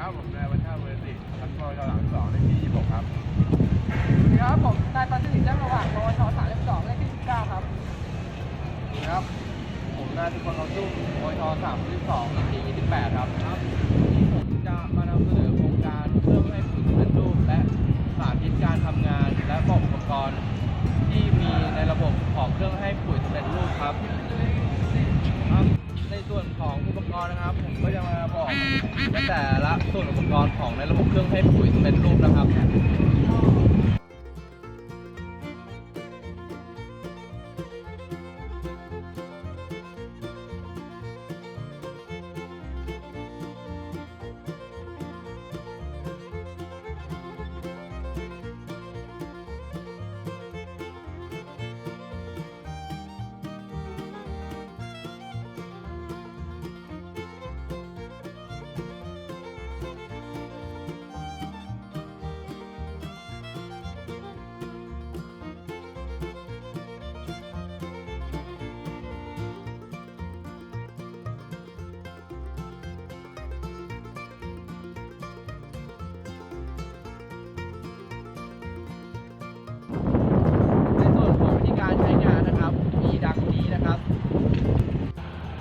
มชสามสองเลขที่ยี่สิบหกครับ ครับผมนายประสิทธิ์แจ้งระหว่างปวช32เลขที่19ครับครับ ผมนายสุพลเขาจุ้มมชสามสิบสองเลขที่ยี่สิบแปดครับครับผมจะมานำเสนอโครงการเพื่อให้ผู้สำเร็จรูปและสาธิตการทำงานและบอกอุปกรณ์ ที่มีในระบบของเครื่องให้ปุ๋ยสำเร็จรูปครับครับ รณ์นะครับ ผมก็จะมาบอกในแต่ละส่วนอุปกรณ์ของในระบบเครื่องให้ปุ๋ยสำเร็จรูปนะครับ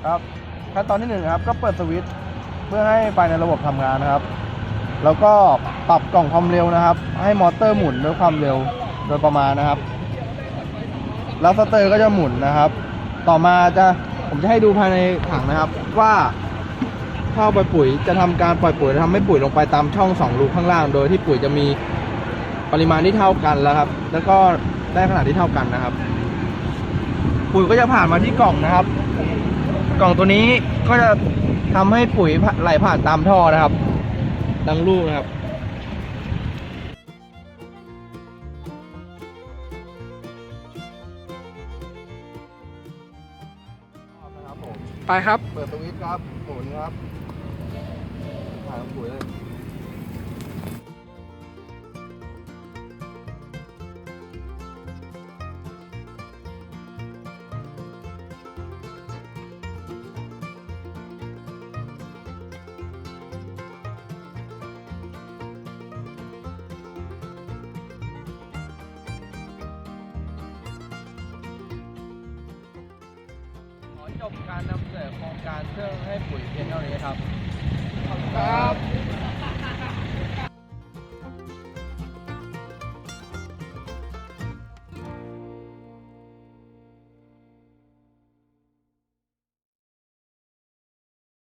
ครับขั้นตอนที่หนึ่งครับก็เปิดสวิตช์เพื่อให้ไฟในระบบทำงานนะครับ แล้วก็ปรับกล่องความเร็วนะครับ ให้มอเตอร์หมุนด้วยความเร็วโดยประมาณนะครับ แล้วสเตอร์ก็จะหมุนนะครับ ต่อมาจะผมจะให้ดูภายในถังนะครับ ว่าท่อปล่อยปุ๋ยจะทำการปล่อยปุ๋ยทำให้ปุ๋ยลงไปตามช่องสองรูข้างล่าง โดยที่ปุ๋ยจะมีปริมาณที่เท่ากันแล้วครับ แล้วก็ได้ขนาดที่เท่ากันนะครับ ปุ๋ยก็จะผ่านมาที่กล่องนะครับ กล่องตัวนี้ก็จะทำให้ปุ๋ยไหลผ่านตามท่อนะครับ ดังลูกนะครับ ไปครับ เปิดสวิตช์ครับหมุนครับผ่านปุ๋ยเลย จบการนำเสนอโครงการเครื่องให้ปุ๋ยเพียงเท่านี้ครับ ครับ